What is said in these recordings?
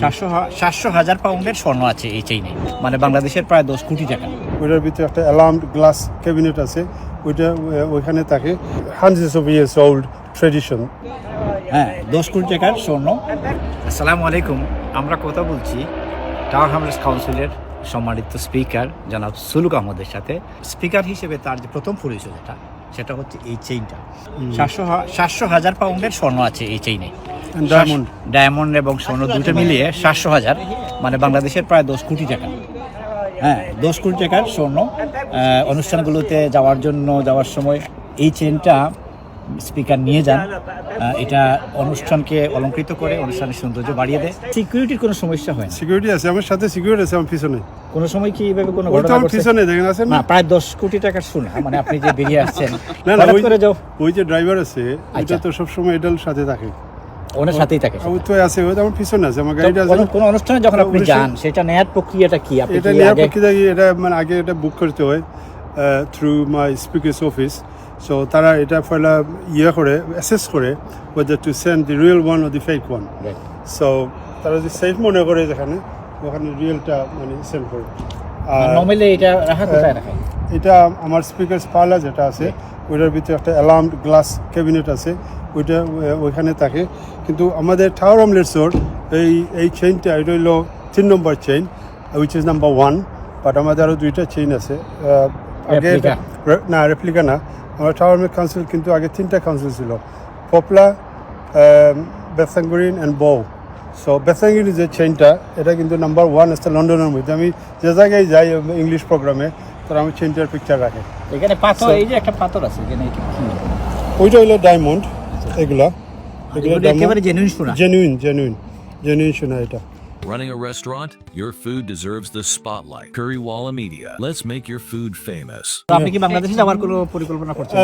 সাতশো সাতশো হাজার পাউন্ডের স্বর্ণ আছে এই চেইনে মানে বাংলাদেশের প্রায় দশ কোটি টাকা। ওইটার ভিতরে একটা অ্যালার্মড গ্লাস ক্যাবিনেট আছে। ওইটা ওইখানে থাকে hundreds of years old tradition হ্যাঁ দশ কোটি টাকার স্বর্ণ। আসসালামু আলাইকুম। আমরা কথা বলছি টাওয়ার হামলেস কাউন্সিলের সম্মানিত স্পিকার জনাব সুলুক আহমদের সাথে। স্পিকার হিসেবে তার যে প্রথম পরিচয় যেটা সেটা হচ্ছে এই চেইনটা সাতশো সাতশো হাজার পাউন্ডের স্বর্ণ আছে এই চেইনে ডায়মন্ড ডায়মন্ড এবং স্বর্ণ দুটো মিলিয়ে সাতশো হাজার মানে বাংলাদেশের প্রায় দশ কোটি টাকা। হ্যাঁ দশ কোটি টাকার স্বর্ণ অনুষ্ঠানগুলোতে যাওয়ার জন্য যাওয়ার সময় এই চেনটা স্পিকার নিয়ে যান এটা অনুষ্ঠানকে অলঙ্কৃত করে অনুষ্ঠানের সৌন্দর্য বাড়িয়ে দেয়। সিকিউরিটির কোনো সমস্যা হয় সিকিউরিটি আছে আমার সাথে সিকিউরিটি আছে আমার পিছনে। কোনো সময় কি এইভাবে কোনো ঘটনা ঘটছে? পিছনে দেখেন আছে না? প্রায় দশ কোটি টাকার শোনা মানে আপনি যে বেরিয়ে আসছেন। না না ওই করে যাও। ওই যে ড্রাইভার আছে ওইটা আচ্ছা। তো সবসময় এটার সাথে থাকে। ওনার সাথেই থাকে ওই তো আছে ওই আমার পিছনে আছে আমার গাড়িটা আছে। কোনো- অনুষ্ঠানে যখন আপনি যান সেটা নেয়ার প্রক্রিয়াটা কি? আপনি এটা কি নিয়ে আগে- পক্ষে এটা মানে আগে এটা বুক করতে হয় through my speakers office so তারা এটা পয়লা ইয়ে করে অ্যাসেস করে whether to send the real one O the fake one. So তারা যদি সেফ মনে করে যেখানে ওখানে রিয়েলটা মানে সেন্ড করে। আর আর নর্মালি এটা রাখা কোথায় রাখে? এটা আমার স্পিকার পার্লা যেটা আছে ওইটার ভিতরে একটা অ্যালার্ম গ্লাস ক্যাবিনেট আছে ওইটা ওইখানে থাকে। কিন্তু আমাদের টাওয়ার অমলেটসোর এই এই চেইনটা এটা হইল তিন নম্বর chain which is number one but আমাদের আরও দুইটা চেইন আছে। আগে না রেপ্লিকা না। আমার টাওয়ার কাউন্সিল কিন্তু আগে তিনটা কাউন্সিল ছিল পপলা বেসাঙ্গুরিন অ্যান্ড বউ সো বেসাঙ্গুরিন যে চেইনটা এটা কিন্তু নাম্বার ওয়ান আছে লন্ডনের মধ্যে। আমি যে জায়গায় যাই ইংলিশ প্রোগ্রামে তারা আমি চেইনটার পিকচার রাখে। এখানে পাথর এই যে একটা পাথর আছে এখানে ওইটা হইল ডায়মন্ড এগুলা। এগুলো একেবারে জেনুইন শোনা জেনুইন জেনুইন জেনুইন শোনা এটা। Running a restaurant? Your food deserves the spotlight. Currywalla Media. Let's make your food famous. তো আপনি কি বাংলাদেশে যাওয়ার কোনো পরিকল্পনা করছেন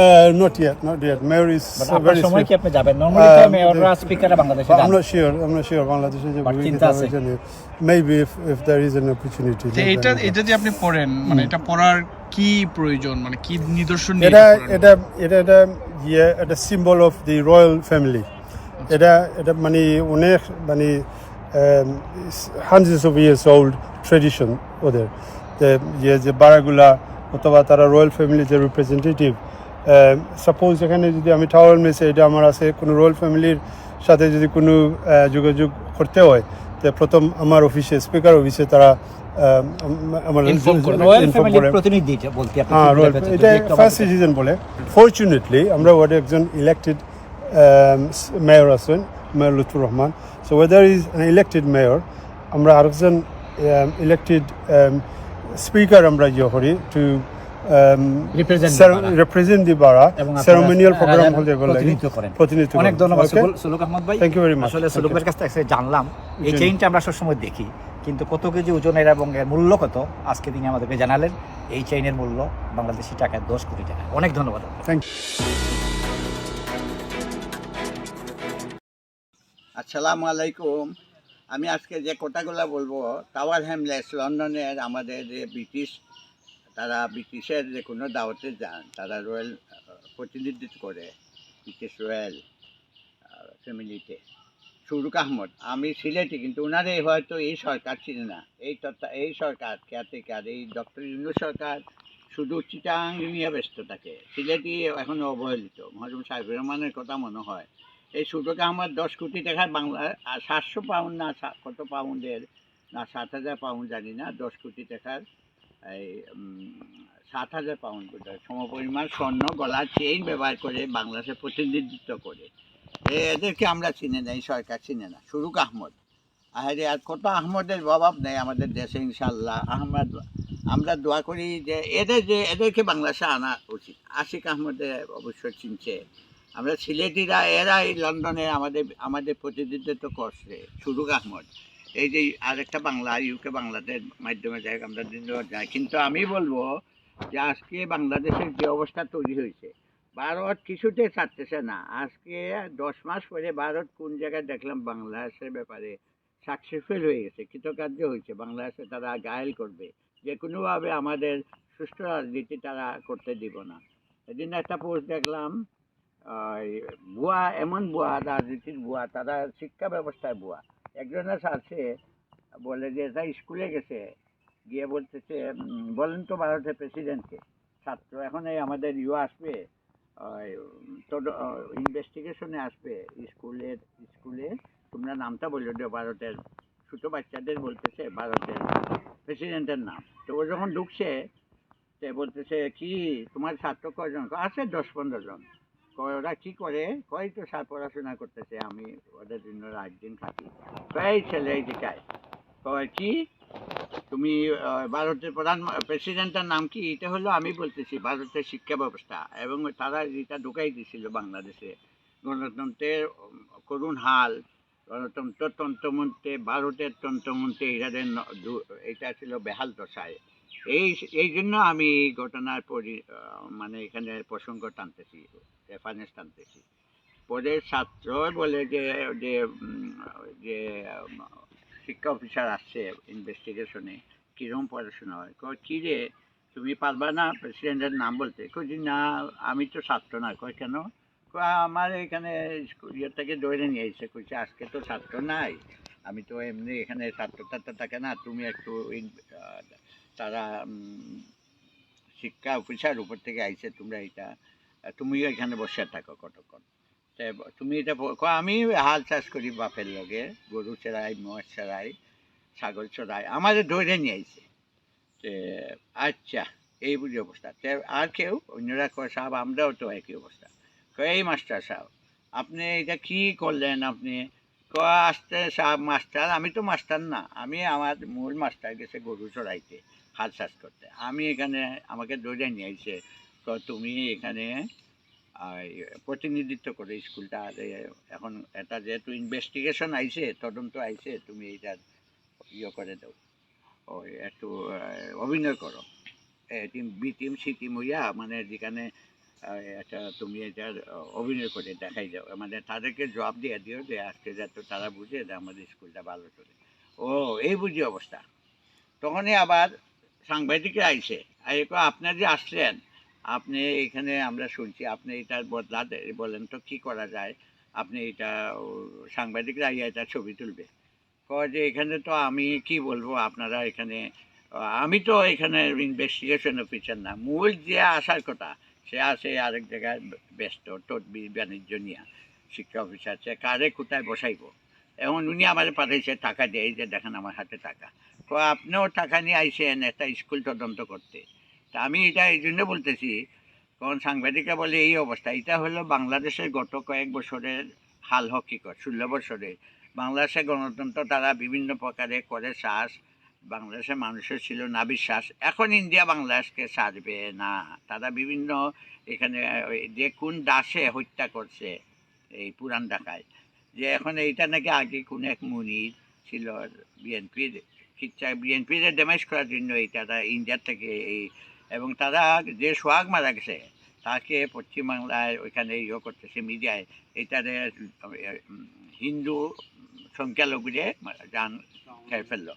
not yet not yet mayor is But আপনার ভেরি সময় কি আপনি যাবেন নরমালি Uh, মেয়ররা স্পিকাররা বাংলাদেশে যান I'm not sure. I'm not sure. বাংলাদেশে যে But চিন্তা আছে। নি- Maybe if if there is an opportunity. তো এটা এটা যে আপনি পড়েন মানে এটা পড়ার কি প্রয়োজন মানে কি নিদর্শন নিয়ে এটা পড়েন? এটা এটা এটা ইয়ে এটা symbol of the royal family এটা এটা মানে অনেক মানে hundreds of years old tradition ওদের যে ইয়ে যে বাড়াগুলা অথবা তারা রয়্যাল ফ্যামিলির যে রিপ্রেজেন্টেটিভ সাপোজ এখানে যদি আমি টাওয়ার মেসে এটা আমার আছে কোনো রয়্যাল ফ্যামিলির সাথে যদি কোনো আহ, যোগাযোগ করতে হয় তো প্রথম আমার অফিসে স্পিকার অফিসে তারা আম- আমার হ্যাঁ রয়্যাল এটা ফার্স্ট সিটিজেন বলে ফর্চুনেটলি আমরা ওয়ার্ডে একজন ইলেক্টেড মেয়র আছেন mayor Lutfur Rahman so whether is elected mayor আমরা আরেকজন ইলেক্টেড স্পিকার আমরা ইয়ে করি টু. রিপ্রেজেন্ট দি বারা সেরেমোনিয়াল প্রোগ্রাম রাজার হতে গেলে প্রতিনিধিত্ব অনেক। ধন্যবাদ? সুলুক- আহমদ ভাই Thank you very much. আসলে Thank সুলুক you. ভাইয়ের কাছ থেকে জানলাম এই। চেইনটা আমরা সবসময় দেখি কিন্তু কত কেজি ওজনের এবং এর মূল্য কত আজকে তিনি আমাদেরকে জানালেন এই চেইনের মূল্য বাংলাদেশি টাকায় দশ কোটি টাকা অনেক ধন্যবাদ থ্যাংক Thank আসসালামু আলাইকুম। আমি আজকে যে কথাগুলো বলব টাওয়ার হ্যামলেস লন্ডনের আমাদের যে ব্রিটিশ, তারা ব্রিটিশের যে কোনো দাওয়াতে যান, তারা রয়্যাল প্রতিনিধিত্ব করে ব্রিটিশ রয়্যাল ফ্যামিলিতে। সুরুক আহমদ, আমি সিলেটি, কিন্তু ওনারে হয়তো এই সরকার ছিল না। এই তথা এই সরকার কেয়ারটেকার এই ডক্টর ইউনু সরকার শুধু চিটাং নিয়ে ব্যস্ত থাকে। সিলেটি এখনও অবহেলিত। মহরম সাহেবের রহমানের কথা মনে হয় এই সুরুক আহমদ দশ কোটি টাকার বাংলা, আর সাতশো পাউন্ড না কত পাউন্ডের না, সাত হাজার পাউন্ড জানি না, দশ কোটি টাকার এই সাত হাজার পাউন্ড বোধহয় সমপরিমাণ স্বর্ণ গলার চেইন ব্যবহার করে বাংলাদেশে প্রতিনিধিত্ব করে। এদেরকে আমরা চিনে নেই, সরকার চিনে না। সুরুক আহমদ। আহারে আর কত আহমদের অভাব নেই আমাদের দেশে ইনশাল্লাহ আহমদ, আমরা দোয়া করি যে এদের যে, এদেরকে বাংলাদেশে আনা উচিত। আশিক আহমদে অবশ্যই চিনছে। আমরা সিলেটিরা, এরা এই লন্ডনে আমাদের আমাদের প্রতিনিধিত্ব করছে সুরুক আহমদ। এই যে আরেকটা বাংলা ইউকে বাংলাদেশ মাধ্যমে যাই আমরা যাই। কিন্তু আমি বলব যে আজকে বাংলাদেশের যে অবস্থা তৈরি হয়েছে, ভারত কিছুতে ছাড়তেছে না। আজকে দশ মাস পরে ভারত কোন জায়গায় দেখলাম বাংলাদেশের ব্যাপারে সাকসেসফুল হয়ে গেছে, কৃতকার্য হয়েছে। বাংলাদেশে তারা গায়েল করবে। যে কোনোভাবে আমাদের সুষ্ঠু রাজনীতি তারা করতে দিব না। এদিন একটা পোস্ট দেখলাম ভুয়া এমন ভুয়া রাজনীতির ভুয়া তারা শিক্ষা ব্যবস্থায় ভুয়া একজনের আছে বলে যে এটা স্কুলে গেছে। গিয়ে বলতেছে বলেন তো ভারতের প্রেসিডেন্টকে। ছাত্র এখন এই আমাদের ইউ আসবে ইনভেস্টিগেশনে আসবে। স্কুলের স্কুলে তোমরা নামটা বলল যে ভারতের। ছোটো বাচ্চাদের বলতেছে ভারতের প্রেসিডেন্টের নাম। তো ও যখন ঢুকছে সে বলতেছে কি তোমার ছাত্র কয়জন? কয়, আছে দশ পনেরো জন। ওরা কি করে? কয় তো স্যার পড়াশোনা করতেছে, আমি ওদের জন্য রাত দিন থাকি। কয় ছেলে দিকায় কয়, কি? তুমি ভারতের প্রধান প্রেসিডেন্টের নাম কি? এটা হলো আমি বলতেছি, ভারতের শিক্ষা ব্যবস্থা। এবং তারা এটা ঢুকাই দিয়েছিল বাংলাদেশে। গণতন্ত্রের করুণ হাল, গণতন্ত্র তন্ত্রমন্ত্রে, ভারতের তন্ত্রমন্ত্রে এরাদের এটা ছিল বেহাল দশায়। এই এই জন্য আমি ঘটনার পরি মানে এখানে প্রসঙ্গ টানতেছি রেফারেন্স টানতেছি। পরে ছাত্র বলে যে যে শিক্ষা অফিসার আসছে ইনভেস্টিগেশনে কীরকম পড়াশোনা হয়? কয়, কী রে, তুমি পারবা না প্রেসিডেন্টের নাম বলতে? কই না, আমি তো ছাত্র না। কয়, কেন? আমার এখানে ইয়ে থেকে দৌড়ে নিয়ে এসে কইছে আজকে তো ছাত্র নাই। আমি তো এমনি এখানে ছাত্র টাত্র থাকে না। তুমি একটু তারা শিক্ষা অফিসার উপর থেকে আইছে তোমরা এটা, তুমিও এখানে বসে থাকো কতক্ষণ। তুমি এটা আমি হাল চাষ করি বাপের লগে, গরু চড়াই মহিষ চড়াই, ছাগল চড়াই আমাদের ধরে নিয়ে আইছে তে আচ্ছা এই বুঝি অবস্থা। তে, আর কেউ? অন্যরা কয়, সাহেব, আমরাও তো একই অবস্থা। কয়, এই মাস্টার সাহেব, আপনি এটা কি করলেন আপনি? কয়, আসতে, সাহেব, মাস্টার, আমি তো মাস্টার না, আমি আমার মূল মাস্টার গেছে গরু চড়াইতে। হাল চাষ করতে। আমি এখানে, আমাকে ধরে নিয়ে আইছে কয় তুমি এখানে প্রতিনিধিত্ব করে স্কুলটা এখন এটা যেহেতু ইনভেস্টিগেশন আইছে, তদন্ত আইছে, তুমি এটা ইয়ে করে দাও। ওই একটু অভিনয় করো। Team, B team, C team হইয়া মানে যেখানে একটা তুমি এটা অভিনয় করে দেখাই যাও মানে তাদেরকে জবাব দিয়ে দিও যে আজকে যাতে তারা বুঝে যে আমাদের স্কুলটা ভালো চলে। ও, এই বুঝি অবস্থা। তখনই আবার সাংবাদিকরা আইছে আর আপনার যে আসছেন, আপনি এখানে আমরা শুনছি, আপনি এটার বদলা বলেন তো কি করা যায়? আপনি এটা সাংবাদিকরা আইয়া এটা ছবি তুলবে। কয় যে, এখানে তো আমি কি বলব, আপনারা এখানে আমি তো এখানে ইনভেস্টিগেশন অফিসার না। মূল যে আসার কথা, সে আসে আরেক জায়গায় ব্যস্ত, তদবি, বাণিজ্য নিয়ে। শিক্ষা অফিসার সে কারে কোথায় বসাইবো? এখন উনি আমার পাঠাইছে টাকা দেয় যে দেখেন আমার হাতে টাকা। আপনিও টাকা নিয়ে আইসেন একটা স্কুল তদন্ত করতে। তা আমি এটা এই জন্য বলতেছি কারণ সাংবাদিকরা বলে এই অবস্থা। এটা হলো বাংলাদেশের গত কয়েক বছরের হাল হকিকত ষোলো বছরে। বাংলাদেশে গণতন্ত্র তারা বিভিন্ন প্রকারে করে শ্বাস, বাংলাদেশের মানুষের ছিল না বিশ্বাস এখন ইন্ডিয়া বাংলাদেশকে সারবে না। তারা বিভিন্ন এখানে যে কোন দাসে হত্যা করছে এই পুরান ঢাকায়। যে এখন এইটা নাকি আগে কোন এক মুনির ছিল বিএনপির খিচ্ছা বিএনপির ড্যামেজ করার জন্য এই তারা ইন্ডিয়ার থেকে এই, এবং তারা যে সোহাগ মারা গেছে, তাকে পশ্চিমবাংলায় ওইখানে ইয়ে করতেছে মিডিয়ায় এটারে হিন্দু সংখ্যালঘুরে যান খেয়ে ফেলল।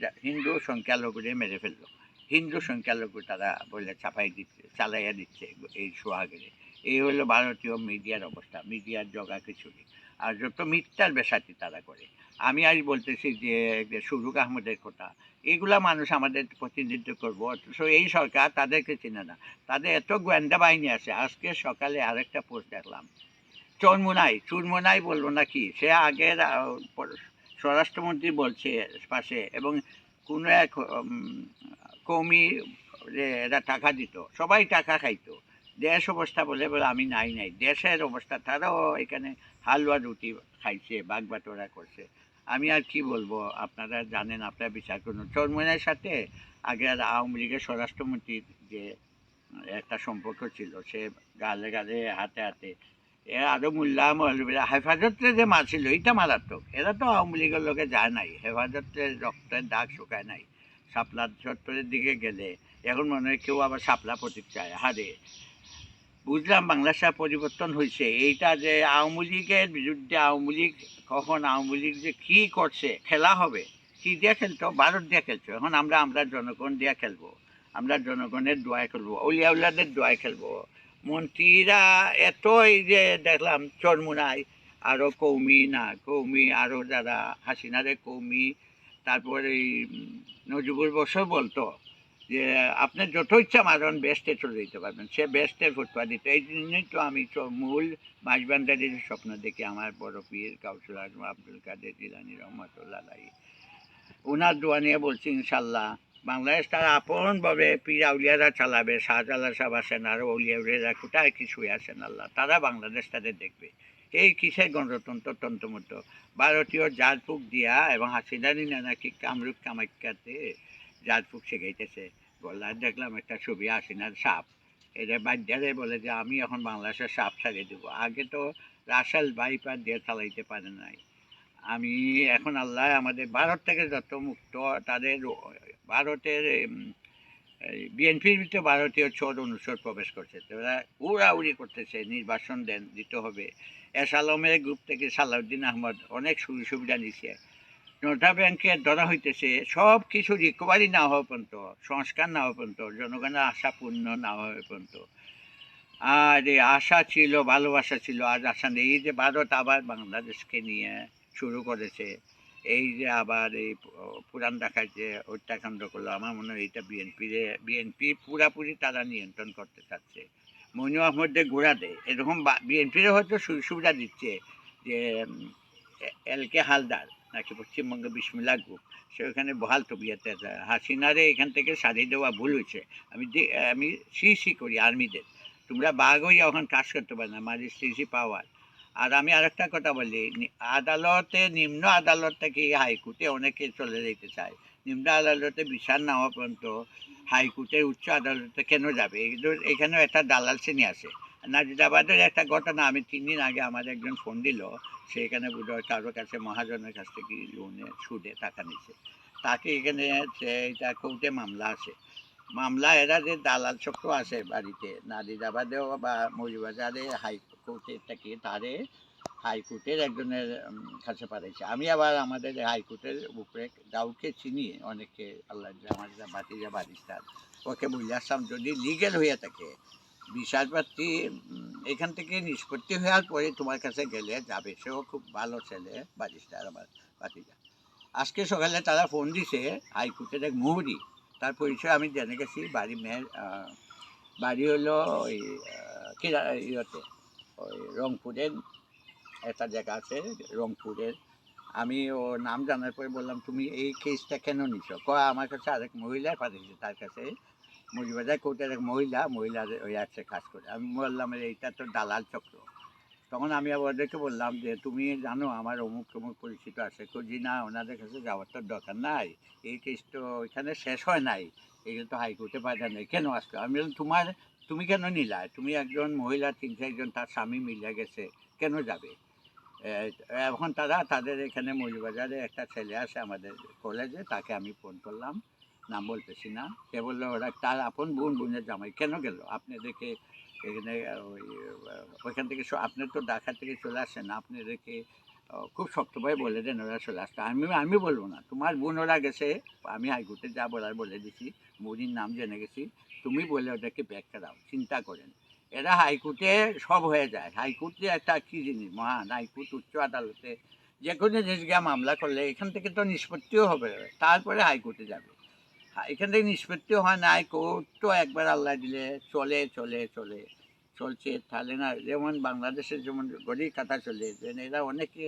জা- হিন্দু সংখ্যালঘুরে মেরে ফেলল। হিন্দু সংখ্যালঘু তারা বলে চাপাই দিচ্ছে, চালাইয়া দিচ্ছে এই সোহাগেরে। এই হলো ভারতীয় মিডিয়ার অবস্থা, মিডিয়ার জগা খিচুড়ি আর যত মিথ্যার বেসাতি তারা করে আমি আজ বলতেছি যে সুরুক আহমদের কথা, এগুলা মানুষ আমাদের প্রতিনিধিত্ব করব, অথচ এই সরকার তাদেরকে চিনে না। তাদের এত গোয়েন্দা বাহিনী আছে, আজকে সকালে আরেকটা পোস্ট দেখলাম। চরমুনাই, চুরমুনাই বলব নাকি? সে আগের স্বরাষ্ট্রমন্ত্রী বলছে পাশে এবং কোনো এক কৌমি এরা টাকা দিত, সবাই টাকা খাইতো। দেশ অবস্থা বলে বলে আমি নাই নাই। দেশের অবস্থা, তারাও এখানে হালুয়া রুটি খাইছে, বাগবাটোরা করছে। আমি আর কি বলব? আপনারা জানেন, আপনারা বিচার করুন। চরমনের সাথে আগে আর আওয়ামী লীগের স্বরাষ্ট্রমন্ত্রীর যে একটা সম্পর্ক ছিল, সে গালে গালে, হাতে হাতে, এ আরও মোল্লা মৌলবীরা হেফাজতে যে মারছিল এটা মারাত্মক। এরা তো আওয়ামী লীগের লোকে যায় নাই। হেফাজতে রক্তের দাগ শুকায় নাই। শাপলা চত্বরের দিকে গেলে, এখন মনে হয় কেউ আবার শাপলা প্রতীক চায়। হারে বুঝলাম বাংলাদেশের পরিবর্তন হয়েছে। এইটা যে আওয়ামী লীগের বিরুদ্ধে আওয়ামী লীগ, কখন আওয়ামী লীগ যে কী করছে, খেলা হবে, কি দিয়ে খেলতো? ভারত দিয়ে খেলছো এখন আমরা আমরা জনগণ দিয়ে খেলব। আমরা জনগণের দোয়ায় খেলব উলিয়া উল্লাদের দোয়ায় খেলব। মন্ত্রীরা এতই যে দেখলাম, চরমুনায় আরও কৌমি না, কৌমি আরও যারা হাসিনারে কৌমি, তারপরে নজিবুল বসর বলতো যে আপনার যত ইচ্ছা মারণ বেস্টে চলে যেতে পারবেন। সে বেস্টের ফুটপা দিত। এই জন্যই তো আমি মূল মাঝবান্ডারির স্বপ্ন দেখি আমার বড় পীর কাউসুল আজম আব্দুল কাদের জিলানি রহমতুল্লাহ ওনার দোয়া নিয়ে বলছি ইনশাল্লাহ বাংলাদেশ তার আপনভাবে পীর আউলিয়ারা চালাবে শাহজালা সাহেব আসেন আর আউলিয়া উলিয়ারা কোথায় কি শুয়ে আসেন আল্লাহ, তারা বাংলাদেশ তাদের দেখবে। এই কিসের গণতন্ত্র? তন্ত্রমত ভারতীয় জাতফুক দিয়া এবং হাসিনারি নাকি কামরূপ কামাখ্যাতে জাতফুক শেখাইতেছে বললার দেখলাম একটা ছবি হাসিনার সাপ। এটা বাদ্যারে বলে যে, আমি এখন বাংলাদেশের সাপ ছাড়িয়ে দেবো। আগে তো রাসেল বাইপার দিয়ে চালাইতে পারে নাই। আমি এখন আল্লাহ আমাদের ভারত থেকে যত মুক্ত, তাদের ভারতের বিএনপির ভিতরে ভারতীয় চোর অনুসর প্রবেশ করছে। তো ওরা উড়াউড়ি করতেছে, নির্বাসন দেন, দিতে হবে। এস আলমের গ্রুপ থেকে সালাউদ্দিন আহমদ অনেক সুযোগ সুবিধা নিছে। নোটা ব্যাংকে ধরা হইতেছে সব কিছু রিকভারি না হওয়া পর্যন্ত, সংস্কার না হওয়া পর্যন্ত, জনগণের আশা পূর্ণ না হওয়া পর্যন্ত। আর এই আশা ছিল, ভালোবাসা ছিল আজ আশা নেই, এই যে ভারত আবার বাংলাদেশকে নিয়ে শুরু করেছে, এই যে আবার এই পুরান ঢাকায় যে হত্যাকাণ্ড করল, আমার মনে হয় এটা বিএনপি বিএনপি পুরাপুরি তারা নিয়ন্ত্রণ করতে চাচ্ছে। মনু আহমদে গোড়া দেয়। এরকম বিএনপিরও হয়তো সুবিধা দিচ্ছে যে এল কে হালদার নাকি পশ্চিমবঙ্গ বিসমিল্লা গ্রুপ সে ওখানে বহাল তবিয়াতে হাসিনারে এখান থেকে সারিয়ে দেওয়া ভুল হয়েছে। আমি আমি সি সি করি আর্মিদের। তোমরা বাঘ হয়ে এখন কাজ করতে পারে না। ম্যাজিস্ট্রেসি পাওয়ার। আর আমি আরেকটা কথা বলি আদালতে, নিম্ন আদালত থেকে হাইকোর্টে অনেকে চলে যেতে চায়। নিম্ন আদালতে বিচার না হওয়া পর্যন্ত হাইকোর্টের উচ্চ আদালতে কেন যাবে? এখানেও একটা দালাল শ্রেণি আছে। নাজিদাবাদের একটা ঘটনা, আমি তিন দিন আগে আমার একজন ফোন দিল, সে এখানে বোধহয় কারোর কাছে মহাজনের কাছ থেকে লোনে সুদে টাকা নিছে তাকে এখানে সে এটা কোর্টে মামলা আছে। মামলা এরা যে দালাল চক্র আছে বাড়িতে নাজিদাবাদেও বা মৌলিবাজারে হাইকোর্টের থেকে তারে হাইকোর্টের একজনের কাছে পাঠাইছে। আমি আবার আমাদের হাইকোর্টের উপরে কাউকে চিনি অনেকে আল্লাহ আমাদের বাতিজা বারিস্তার। ওকে বলে আসলাম যদি লিগেল হয়ে থাকে বিচারপতি এখান থেকে নিষ্পত্তি হওয়ার পরে তোমার কাছে গেলে যাবে। সেও খুব ভালো ছেলে বারিস্তার আমার বাতিজা আজকে সকালে তারা ফোন দিছে, হাইকোর্টের এক মুহুরি। তার পরিচয় আমি জেনে গেছি, বাড়ি মেয়ের বাড়ি হলো ওই কিরা, ইয়েতে, ওই রংপুরের একটা জায়গা আছে, রংপুরের। আমি ও নাম জানার পরে বললাম, তুমি এই কেসটা কেন নিছো? কয়, আমার কাছে আরেক মহিলা পাঠিয়েছে তার কাছে মুজিবাজার কোর্টের এক মহিলা মহিলা ওই আছে কাজ করে। আমি বললাম "আরে এইটা তো দালাল চক্র। তখন আমি আবার ওদেরকে বললাম যে, তুমি জানো, আমার অমুক অমুক পরিচিত আছে। খুঁজি না, ওনাদের কাছে যাওয়ার তো দরকার নাই। এই কেস তো ওইখানে শেষ হয় নাই। এগুলো তো হাইকোর্টে পাঠা নেই। কেন আসলো? আমি বললাম, তোমার, তুমি কেন নিলা? তুমি একজন মহিলা, তিন চারজন তার স্বামী মিলে গেছে। কেন যাবে? এখন তারা, তাদের এখানে মৌলিবাজারে একটা ছেলে আছে আমাদের কলেজে তাকে আমি ফোন করলাম। নাম বলতেছি না। সে বলল, ওরা তার আপন বোন, বোনের জামাই। কেন গেল? আপনাদেরকে এখানে, ওই, ওইখান থেকে স- আপনি তো ঢাকা থেকে চলে আসেন। আপনাদেরকে খুব শক্তভাবে বলে দেন ওরা চলে আসতো। আমি আমি বলব না। তোমার বোন ওরা গেছে। আমি হাইকোর্টে যা বলার বলে দিছি। মুদির নাম জেনে গেছি। তুমি বলে ওটাকে ব্যাখ্যা দাও। চিন্তা করেন। এরা হাইকোর্টে সব হয়ে যায়। হাইকোর্টে একটা কী জিনিস? মহান হাইকোর্ট, উচ্চ আদালতে যে কোনো জিনিস গিয়ে মামলা করলে এখান থেকে তো নিষ্পত্তিও হবে। তারপরে হাইকোর্টে যাবে। এখান থেকে নিষ্পত্তিও হয় না হাইকোর্ট তো একবার আল্লাহ দিলে চলে চলে চলে, চলছে। তাহলে না, যেমন বাংলাদেশের যেমন গড়ি কাটা চলে যেন এরা অনেকে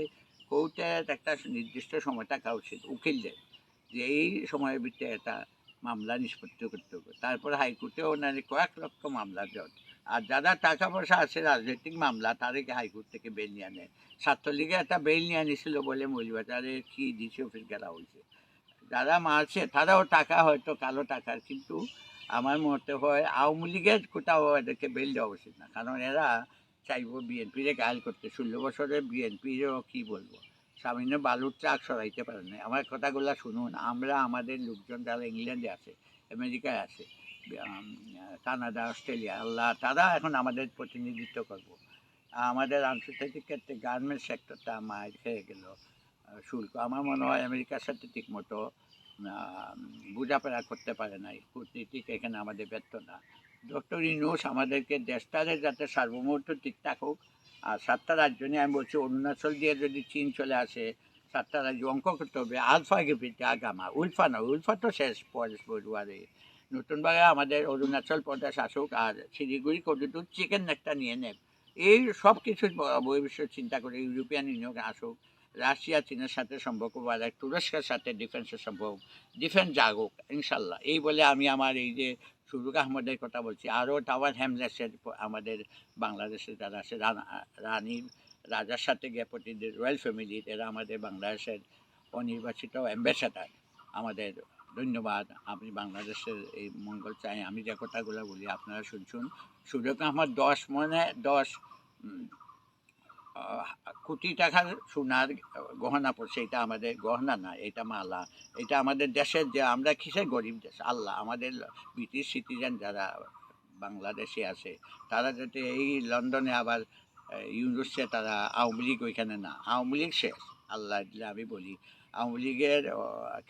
কোর্টের একটা নির্দিষ্ট সময় থাকা উচিত, উকিলদের, যে এই সময়ের ভিতরে একটা মামলা নিষ্পত্তি করতে হবে। তারপর হাইকোর্টেও নারী কয়েক লক্ষ মামলা জট আর যারা টাকা পয়সা আছে, রাজনৈতিক মামলা, তাদেরকে হাইকোর্ট থেকে বেল নিয়ে আনে। ছাত্রলীগে একটা বেল নিয়ে আনিছিল বলে মৌলবাজারে কি ডিসি অফিস গেলা হয়েছে। যারা মারছে তারাও টাকা হয়তো কালো টাকার, কিন্তু আমার মতে হয় আওয়ামী লীগের কোথাও এদেরকে বেল দেওয়া উচিত না। কারণ এরা চাইব বিএনপিরে গায়েল করতে। ষোলো বছরে বিএনপিরও কি বলব? সামান্য বালুর ট্রাক সরাইতে পারে না আমার কথাগুলো শুনুন। আমরা আমাদের লোকজন যারা ইংল্যান্ডে আছে, আমেরিকায় আছে কানাডা, অস্ট্রেলিয়া, আল্লাহ, তারা এখন আমাদের প্রতিনিধিত্ব করব। আমাদের আন্তর্জাতিক ক্ষেত্রে গার্মেন্টস সেক্টরটা মার খেয়ে গেল। শুল্ক। আমার মনে হয় আমেরিকার সাথে ঠিকমতো বোঝাপড়া করতে পারে নাই। কূটনীতিক এখানে আমাদের ব্যর্থ না। ডক্টর ইনুস আমাদেরকে দেশটারে যাতে সার্বভৌমত্ব ঠিক থাকুক, আর সাতটা রাজ্য নিয়ে আমি বলছি, অরুণাচল দিয়ে যদি চীন চলে আসে, সাতটা রাজ্য অঙ্ক করতে হবে, আলফা গেপিতে আগামা, উলফা না, উলফা তো শেষ পরেশ বড়ুয়ারে নতুনভাবে আমাদের অরুণাচল প্রদেশ আসুক, আর শিলিগুড়ি কতটুকু চিকেন একটা নিয়ে নেব এই সব কিছু ভবিষ্যৎ চিন্তা করে ইউরোপিয়ান ইউনিয়ন আসুক রাশিয়া, চীনের সাথে সম্পর্ক বাড়াক তুরস্কের সাথে ডিফেন্সের সম্ভব ডিফেন্স জাগুক ইনশাল্লাহ এই বলে আমি আমার এই যে সুরুক আহমদের কথা বলছি, আরও টাওয়ার হ্যামলেসের আমাদের বাংলাদেশে যারা আছে, রানা- রানীর রাজার সাথে গিয়ে প্রতিদিন রয়্যাল ফ্যামিলি এরা আমাদের বাংলাদেশের অনির্বাচিত অ্যাম্বাসাডার আমাদের ধন্যবাদ। আপনি বাংলাদেশের এই মঙ্গল চাই। আমি যে কথাগুলো বলি, আপনারা শুনছুন। সুরুক আহমদ দশ মনে, দশ কোটি টাকার সোনার গহনা পড়ছে, এটা আমাদের গহনা না, এটা মালা, এটা আমাদের দেশের যে, আমরা কিসের গরিব দেশ? আল্লাহ, আমাদের ব্রিটিশ সিটিজেন যারা বাংলাদেশে আছে, তারা যাতে এই লন্ডনে আবার ইউনিভার্সিটি তারা আওয়ামী লীগ ওইখানে না, আওয়ামী লীগ শেষ, আল্লাহ আমি বলি, আওয়ামী লীগের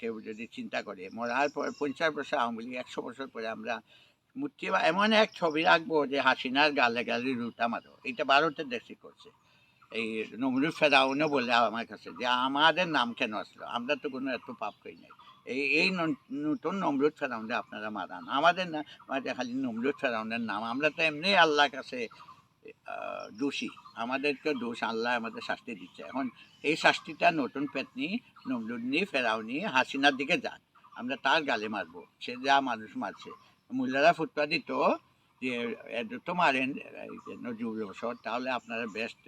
কেউ যদি চিন্তা করে, মরার পর পঞ্চাশ বছর আওয়ামী লীগ, একশো বছর পরে আমরা মূর্তি এমন এক ছবি রাখব যে হাসিনার গালে গালে রুটা মারো এটা ভারতের দেশে করছে। এই নমরুদ ফেরাউনও বলে আমার কাছে যে আমাদের নাম কেন আসলো আমরা তো কোনো এত পাপ করি নাই এই এই নতুন নমরুদ ফেরাউনটা আপনারা মারান আমাদের না খালি নমরুদ ফেরাউনের নাম আমরা তো এমনি আল্লাহর কাছে দোষী আমাদেরকে দোষ আল্লাহ আমাদের শাস্তি দিচ্ছে এখন এই শাস্তিটা নতুন পেতনি নমরুদনি ফেরাউনি হাসিনার দিকে যাক আমরা তার গালে মারবো সে যা মানুষ মারছে মূল্যারা ফুটপা দিত যে এত তো মারেন নজরুল তাহলে আপনারা বেস্ট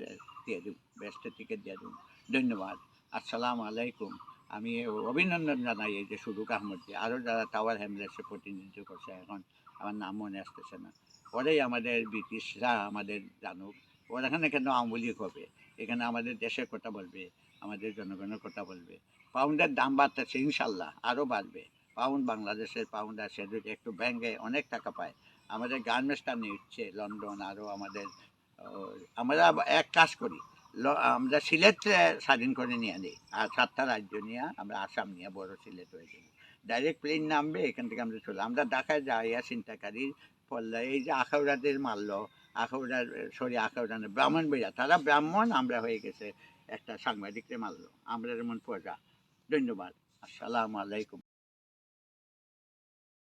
দিয়ে দেব বেস্টের টিকিট দিয়ে দেব ধন্যবাদ। আসসালামু আলাইকুম। আমি অভিনন্দন জানাই এই যে সুরুক আহমদকে। আরও যারা টাওয়ার হ্যামলেটসে প্রতিনিধিত্ব করছে এখন, আমার নাম মনে আসতেছে না। পরেই আমাদের ব্রিটিশরা আমাদের জানুক, ওরা এখানে কেন আওয়ামী লীগ হবে? এখানে আমাদের দেশের কথা বলবে, আমাদের জনগণের কথা বলবে। পাউন্ডের দাম বাড়তেছে, ইনশাল্লাহ, আরও বাড়বে। পাউন্ড বাংলাদেশের পাউন্ড আছে একটু ব্যাংকে অনেক টাকা পায়। আমাদের গার্মেন্টসটা নিচ্ছে, লন্ডন আরও আমাদের আমরা এক কাজ করি। আমরা সিলেট স্বাধীন করে নিয়ে নিই আর সাতটা রাজ্য নিয়ে, আমরা আসাম নিয়ে বড় সিলেট হয়ে যাব ডাইরেক্ট প্লেন নামবে, এখান থেকে আমরা চলে আমরা ঢাকায় যাইয়া চিন্তাকারী পল্লা এই যে আখাউড়াদের মারলো, আখাউড়ার সরি আখাউড়া ব্রাহ্মণ বইয়া তারা ব্রাহ্মণ, আমরা হয়ে গেছে একটা সাংবাদিককে মারলো। আমরা যেমন প্রজা। ধন্যবাদ। আসসালামু আলাইকুম।